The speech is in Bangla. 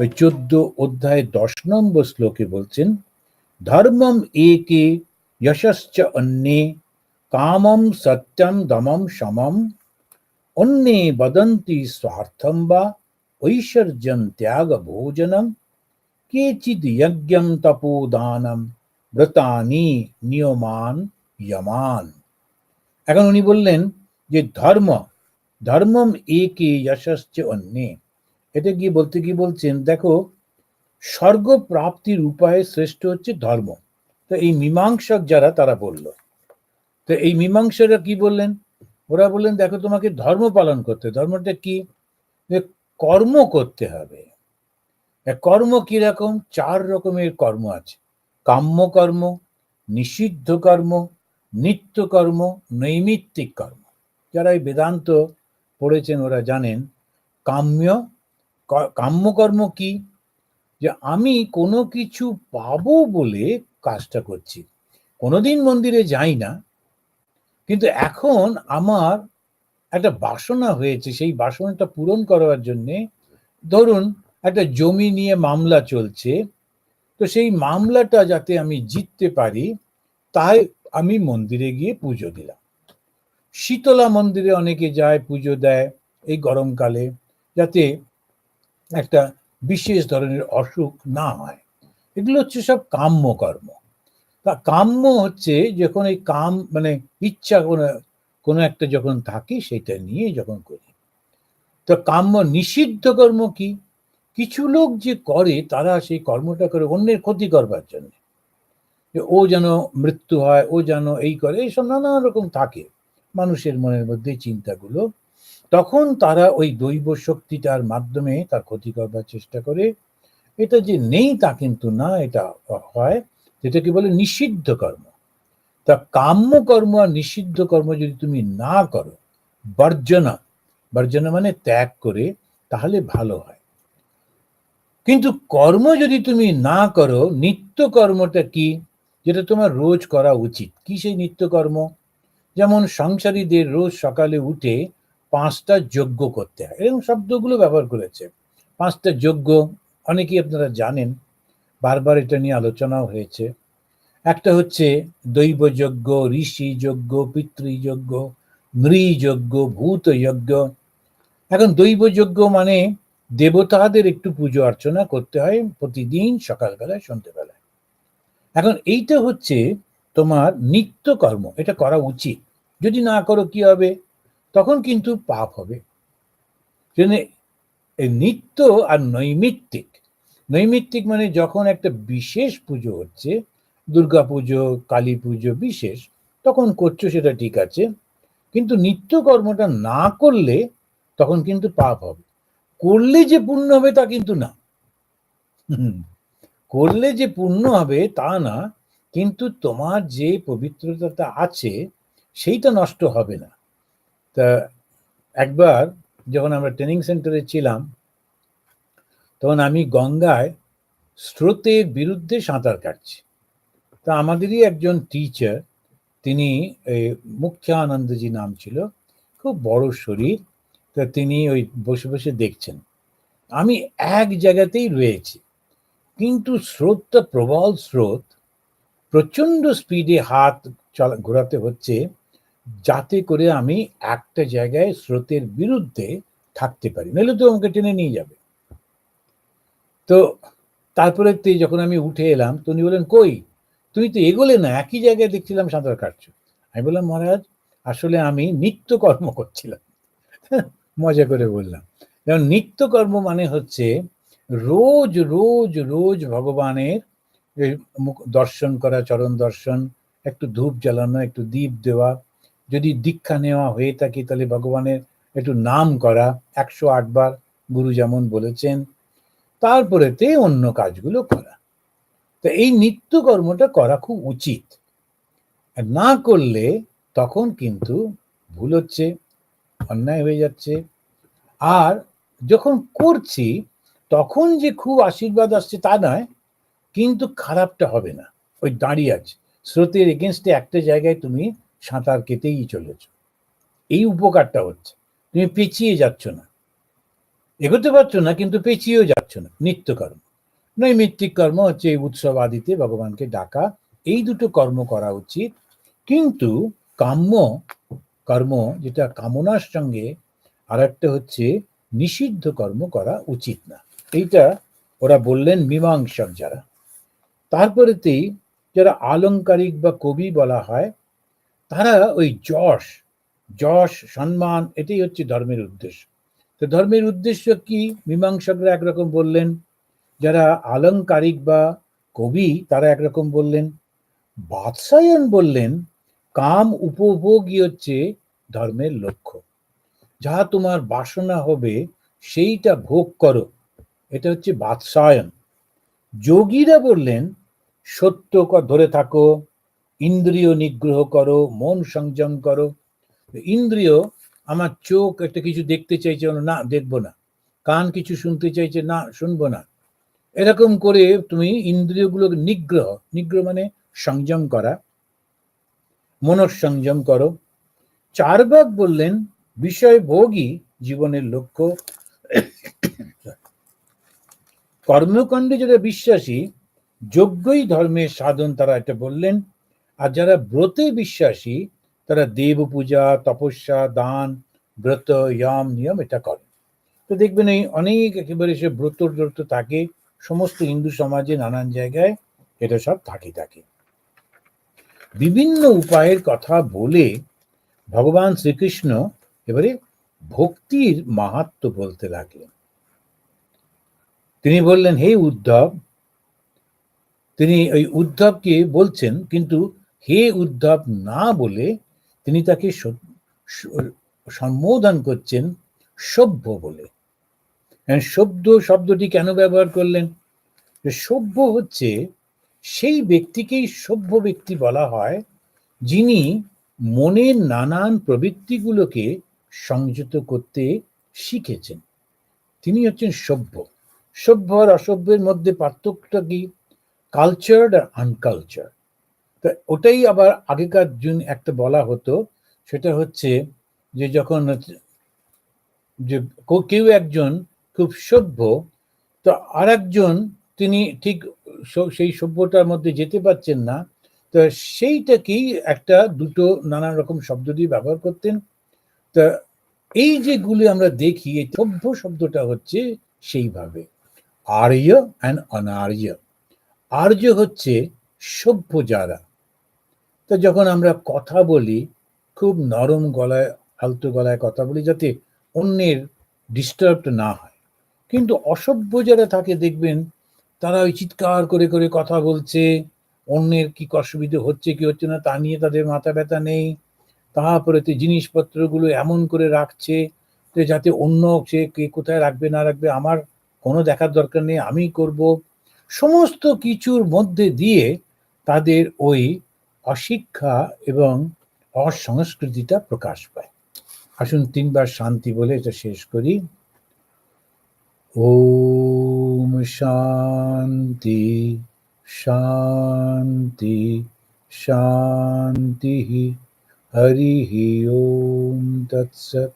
ওই চোদ্দ অধ্যায় দশ নম্বর শ্লোকে বলছেন, ধর্মম একে যশশ্চ অন্যে, কামম সত্যম দমম সমম, অন্যে বদন্তি স্বার্থম বা ঐশ্বর্যম ত্যাগ ভোজনম কেচিদ যজ্ঞম তপোদানম ব্রতানি নিয়মান যমান। এখন উনি বললেন যে ধর্ম, ধর্মম একে যশশ্চ অন্যে এটা গিয়ে বলতে কি বলছেন, দেখো স্বর্গ প্রাপ্তির উপায় শ্রেষ্ঠ হচ্ছে ধর্ম। তো এই মীমাংসক যারা, তারা বলল। তো এই মীমাংসরা কি বললেন? ওরা বললেন, দেখো, তোমাকে ধর্ম পালন করতে ধর্মটা কি? কর্ম করতে হবে। কর্ম কীরকম চার রকমের কর্ম আছে। কাম্য কর্ম, নিষিদ্ধ কর্ম, নিত্য কর্ম, নৈমিত্তিক কর্ম। যারা এই বেদান্ত পড়েছেন, ওরা জানেন, কাম্য কাম্যকর্ম কি? যে আমি কোনো কিছু পাবো বলে কাজটা করছি। কোনোদিন মন্দিরে যাই না, কিন্তু এখন আমার একটা বাসনা হয়েছে, সেই বাসনাটা পূরণ করার জন্যে। ধরুন, একটা জমি নিয়ে মামলা চলছে, তো সেই মামলাটা যাতে আমি জিততে পারি, তাই আমি মন্দিরে গিয়ে পুজো দিলাম। শীতলা মন্দিরে অনেকে যায়, পুজো দেয় এই গরমকালে, যাতে একটা বিশেষ ধরনের অসুখ না হয়। এগুলো হচ্ছে সব কাম্য কর্ম তা কাম্য হচ্ছে যখন এই কাম মানে ইচ্ছা কোনো কোনো একটা যখন থাকি সেটা নিয়ে যখন করি। তো কাম্য নিষিদ্ধ কর্ম কি? কিছু লোক যে করে তারা সেই কর্মটা করে অন্যের ক্ষতি করবার জন্য। যে ও যেন মৃত্যু হয়, ও যেন এই করে এইসব নানা রকম থাকে। মানুষের মনের মধ্যে চিন্তাগুলো তখন তারা ওই দৈব শক্তিটার মাধ্যমে তার ক্ষতি করবার চেষ্টা করে। এটা যে নেই তা কিন্তু না, এটা হয় যেটাকে বলে নিষিদ্ধ কর্ম। তা কাম্য কর্ম আর নিষিদ্ধ কর্ম যদি তুমি না করো, বর্জনা বর্জনা মানে ত্যাগ করে, তাহলে ভালো হয়। কিন্তু কর্ম যদি তুমি না করো, নিত্য কর্মটা কি? যেটা তোমার রোজ করা উচিত। কি সেই নিত্য কর্ম? যেমন সংসারীদের রোজ সকালে উঠে পাঁচটা যজ্ঞ করতে হয়। এরকম শব্দগুলো ব্যবহার করেছে। পাঁচটা যজ্ঞ, অনেকেই আপনারা জানেন, বারবার এটা নিয়ে আলোচনাও হয়েছে। একটা হচ্ছে দৈব যজ্ঞ ঋষি যজ্ঞ পিতৃযজ্ঞ, নৃযজ্ঞ ভূত যজ্ঞ এখন দৈব যজ্ঞ মানে দেবতাদের একটু পুজো অর্চনা করতে হয় প্রতিদিন সকালবেলায়, সন্ধ্যেবেলায়। এখন এইটা হচ্ছে তোমার নিত্য কর্ম এটা করা উচিত। যদি না করো কি হবে? তখন কিন্তু পাপ হবে। নিত্য আর নৈমিত্তিক। নৈমিত্তিক মানে যখন একটা বিশেষ পুজো হচ্ছে, দুর্গা পুজো, কালী পুজো বিশেষ, তখন করছ সেটা ঠিক আছে, কিন্তু নিত্য কর্মটা না করলে তখন কিন্তু পাপ হবে। করলে যে পূর্ণ হবে তা কিন্তু না। করলে যে পূর্ণ হবে তা না, কিন্তু তোমার যে পবিত্রতাটা আছে, সেইটা নষ্ট হবে না। তা একবার যখন আমরা ট্রেনিং সেন্টারে ছিলাম, তখন আমি গঙ্গায় স্রোতের বিরুদ্ধে সাঁতার কাটছি। তা আমাদেরই একজন টিচার তিনি মুখ্যানন্দজি নাম ছিল, খুব বড় শরীর, তা তিনি ওই বসে বসে দেখছেন। আমি এক জায়গাতেই রয়েছি, কিন্তু স্রোতটা প্রবল স্রোত প্রচণ্ড স্পিডে হাত চলা, ঘোরাতে হচ্ছে যাতে করে আমি একটা জায়গায় স্রোতের বিরুদ্ধে থাকতে পারি। নইলে তো আমাকে টেনে নিয়ে যাবে। তো তারপরে যখন আমি উঠে এলাম তো উনি বললেন, কই? তুমি তো এগোলে না, একই জায়গায় দেখছিলাম সাঁতার কাটছো। আমি বললাম, মহারাজ, আসলে আমি নিত্য কর্ম করছিলাম। মজা করে বললাম। যেমন নিত্য কর্ম মানে হচ্ছে রোজ রোজ রোজ ভগবানের দর্শন করা, চরণ দর্শন, একটু ধূপ জ্বালানো, একটু দীপ দেওয়া যদি দীক্ষা নেওয়া হয়ে থাকে, তাহলে ভগবানের একটু নাম করা, একশো আটবার গুরু যেমন বলেছেন, তারপরেতে অন্য কাজগুলো করা। তো এই নিত্য কর্মটা করা খুব উচিত। না করলে তখন কিন্তু ভুল হচ্ছে, অন্যায় হয়ে যাচ্ছে। আর যখন করছি, তখন যে খুব আশীর্বাদ আসছে তা নয়, কিন্তু খারাপটা হবে না। ওই দাঁড়িয়ে আছে। স্রোতের এগেনস্টে একটা জায়গায় তুমি সাঁতার কেটেই চলেছ। এই উপকারটা হচ্ছে। তুমি পেঁচিয়ে যাচ্ছ না। এগোতে পারছ না, কিন্তু পেঁচিয়েও যাচ্ছ না। নিত্যকর্ম নৈমিত্তিক কর্ম হচ্ছে এই উৎসব আদিতে ভগবানকে ডাকা। এই দুটো কর্ম করা উচিত। কিন্তু কাম্য কর্ম যেটা কামনার সঙ্গে আর একটা হচ্ছে নিষিদ্ধ কর্ম করা উচিত না। এইটা ওরা বললেন মীমাংসক যারা। তারপরেতেই যারা আলংকারিক বা কবি বলা হয় তারা ওই যশ যশ, সম্মান, এটাই হচ্ছে ধর্মের উদ্দেশ্য। তো ধর্মের উদ্দেশ্য কি? মীমাংসকরা একরকম বললেন, যারা আলংকারিক বা কবি, তারা একরকম বললেন, বাদশায়ন বললেন, কাম উপভোগই হচ্ছে ধর্মের লক্ষ্য। যা তোমার বাসনা হবে, সেইটা ভোগ করো। এটা হচ্ছে বাদশায়ন। যোগীরা বললেন, সত্য ধরে থাকো। ইন্দ্রিয় নিগ্রহ করো, মন সংযম করো। ইন্দ্রিয়, আমার চোখ একটা কিছু দেখতে চাইছে না, দেখব না। কান কিছু শুনতে চাইছে, না, শুনব না। এরকম করে তুমি ইন্দ্রিয়গুলোকে নিগ্রহ নিগ্রহ মানে সংযম করা, মনঃসংযম করো। চারবাক বললেন, বিষয় ভোগই জীবনের লক্ষ্য। কর্মকাণ্ডে যারা বিশ্বাসী, যোগ্যই ধর্মের সাধন তারা এটা বললেন। আর যারা ব্রতে বিশ্বাসী, তারা দেব পূজা তপস্যা, দান, ব্রত, ইয়াম, নিয়ম এটা করে। তো দেখবেন এই অনেক একেবারে সে ব্রত ব্রত থাকে, সমস্ত হিন্দু সমাজে নানান জায়গায় এটা সব থাকে থাকে। বিভিন্ন উপায়ের কথা বলে ভগবান শ্রীকৃষ্ণ এবারে ভক্তির মাহাত্ম বলতে লাগলেন। তিনি বললেন, হে উদ্ধব, তিনি ওই উদ্ধবকে বলছেন, কিন্তু হে উদ্ধব না বলে তিনি তাকে সম্বোধন করছেন সভ্য বলে। সভ্য শব্দটি কেন ব্যবহার করলেন? সভ্য হচ্ছে সেই ব্যক্তিকেই সভ্য ব্যক্তি বলা হয় যিনি মনের নানান প্রবৃত্তিগুলোকে সংযত করতে শিখেছেন। তিনি হচ্ছেন সভ্য। সভ্য আর অসভ্যের মধ্যে পার্থক্যটা কি? কালচার্ড আর আনকালচার তা ওটাই আবার আগেকার জন্য একটা বলা হতো, সেটা হচ্ছে যে যখন যে কেউ একজন খুব সভ্য, তো আর একজন তিনি ঠিক সেই সভ্যতার মধ্যে যেতে পারছেন না, তো সেইটাকেই একটা দুটো নানা রকম শব্দ দিয়ে ব্যবহার করতেন? তা এই যেগুলি আমরা দেখি, এই সভ্য শব্দটা হচ্ছে সেইভাবে, আর্য অ্যান্ড অনার্য। আর্য হচ্ছে সভ্য যারা। তো যখন আমরা কথা বলি, খুব নরম গলায় আলতো গলায় কথা বলি যাতে অন্যের ডিস্টার্ব না হয়। কিন্তু অসভ্য যারা থাকে দেখবেন, তারা ওই চিৎকার করে করে কথা বলছে, অন্যের কি অসুবিধে হচ্ছে, কি হচ্ছে না, তা নিয়ে তাদের মাথা ব্যথা নেই। তারপরে তো জিনিসপত্রগুলো এমন করে রাখছে যাতে অন্য সে কে কোথায় রাখবে, না রাখবে, আমার কোনো দেখার দরকার নেই, আমি করব। সমস্ত কিছুর মধ্যে দিয়ে তাদের ওই অশিক্ষা এবং অসংস্কৃতিটা প্রকাশ পায়। আসুন তিনবার শান্তি বলে এটা শেষ করি। ওম শান্তি শান্তি শান্তি হরি ওম তৎসৎ।